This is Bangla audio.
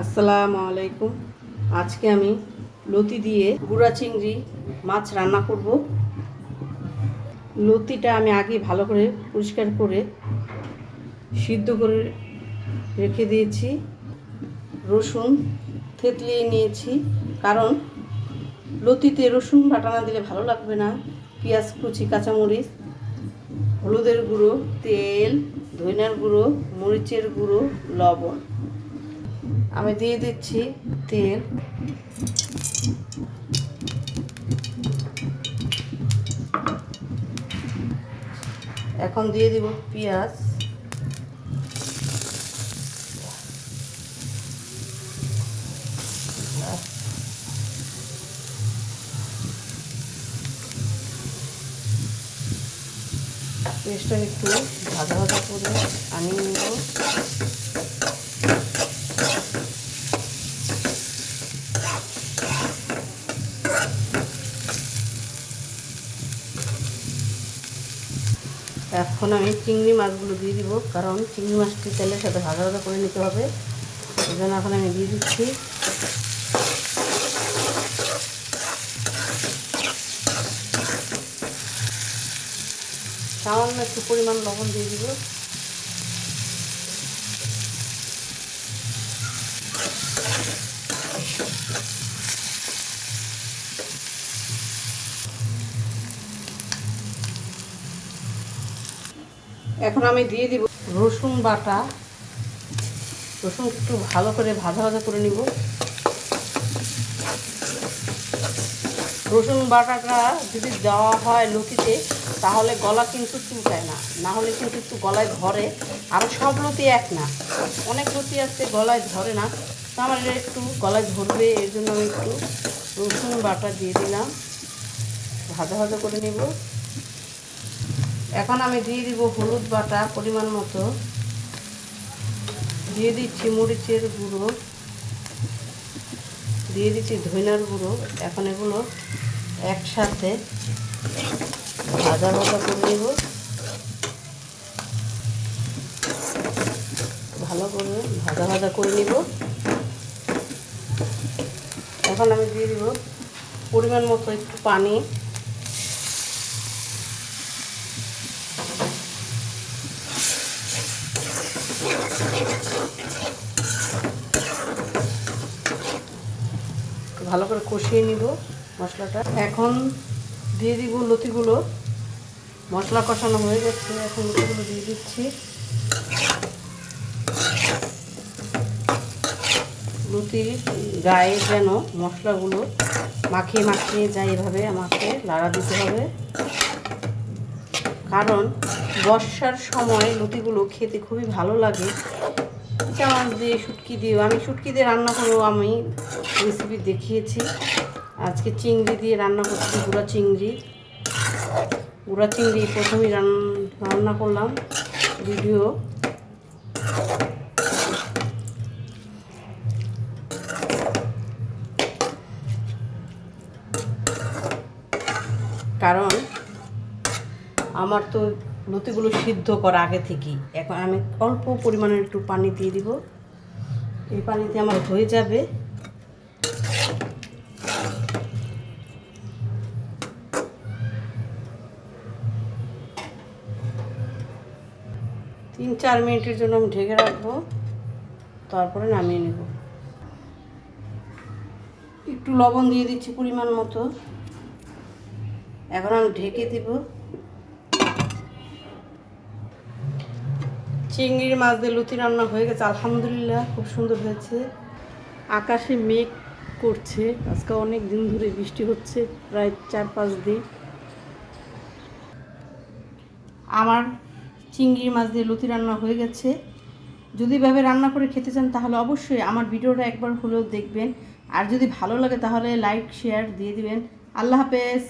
আসসালামু আলাইকুম। আজকে আমি লতি দিয়ে গুড়া চিংড়ি মাছ রান্না করব। লতিটা আমি আগে ভালো করে পরিষ্কার করে সিদ্ধ করে রেখে দিয়েছি। রসুন থেতলিয়ে নিয়েছি। কারণ লতিতে রসুন বাটা না দিলে ভালো লাগবে না। পেঁয়াজ কুচি, কাঁচামরিচ, হলুদের গুঁড়ো, তেল, ধনিয়ার গুঁড়ো, মরিচের গুঁড়ো, লবণ। আমি দিয়ে দিচ্ছি তেল। এখন দিয়ে দিব পেঁয়াজ। পেঁয়াজটা একটু ভাজা ভাজা করে আনিয়ে নেব। এখন আমি চিংড়ি মাছগুলো দিয়ে দিব, কারণ চিংড়ি মাছটি তেলের সাথে ভাজা ভাজা করে নিতে হবে। এই জন্য এখন আমি দিয়ে দিচ্ছি। সামান্য একটু পরিমাণ লবণ দিয়ে দিব। এখন আমি দিয়ে দিব রসুন বাটা। রসুন একটু ভালো করে ভাজা ভাজা করে নিব। রসুন বাটাটা যদি দেওয়া হয় লতিতে তাহলে গলা কিন্তু চুলকায় না। না হলে কিন্তু একটু গলায় ধরে। আর সব লতি এক না। অনেক লতি আছে গলায় ধরে না। তো আমার একটু গলায় ধরবে, এর জন্য আমি একটু রসুন বাটা দিয়ে দিলাম। ভাজা ভাজা করে নেব। এখন আমি দিয়ে দিব হলুদ বাটা পরিমাণ মতো। দিয়ে দিচ্ছি মরিচের গুঁড়ো। দিয়ে দিচ্ছি ধইনার গুঁড়ো। এখন এগুলো একসাথে ভাজা ভাজা করে নেব। ভালো করে ভাজা ভাজা করে নিব। এখন আমি দিয়ে দিব পরিমাণ মতো একটু পানি। ভালো করে কষিয়ে নিব মশলাটা। এখন দিয়ে দিব লতিগুলো। মশলা কষানো হয়ে যাচ্ছে এখন লতিগুলো দিয়ে দিচ্ছি। লতির গায়ে যেন মশলাগুলো মাখিয়ে মাখিয়ে যায় এভাবে আমাকে লাড়া দিতে হবে। কারণ বর্ষার সময় লতিগুলো খেতে খুবই ভালো লাগে। ইচা মাছ দিয়ে শুটকি দিয়ে, আমি শুটকি দিয়ে রান্না করব, আমি রেসিপি দেখিয়েছি। আজকে চিংড়ি দিয়ে রান্না করছি, গুঁড়া চিংড়ি। গুঁড়া চিংড়ি প্রথমেই রান্না করলাম ভিডিও। কারণ আমার তো লতিগুলো সিদ্ধ করা আগে থেকেই। এখন আমি অল্প পরিমাণের একটু পানি দিয়ে দিব। এই পানিতে আমার হয়ে যাবে। তিন চার মিনিটের জন্য আমি ঢেকে রাখব। তারপরে নামিয়ে নেব। একটু লবণ দিয়ে দিচ্ছি পরিমাণ মতো। এখন আমি ঢেকে দিব। চিংড়ির মাছ দিয়ে লুচি রান্না হয়ে গেছে, আলহামদুলিল্লাহ খুব সুন্দর হয়েছে। আকাশে মেঘ করছে, আজকে অনেক দিন ধরে বৃষ্টি হচ্ছে, প্রায় চার পাঁচ দিন। আমার চিংড়ির মাছ দিয়ে লুচি রান্না হয়ে গেছে। যদি এভাবে রান্না করে খেতে চান, তাহলে অবশ্যই আমার ভিডিওটা একবার হলেও দেখবেন। আর যদি ভালো লাগে, তাহলে লাইক শেয়ার দিয়ে দিবেন। আল্লাহ হাফেজ।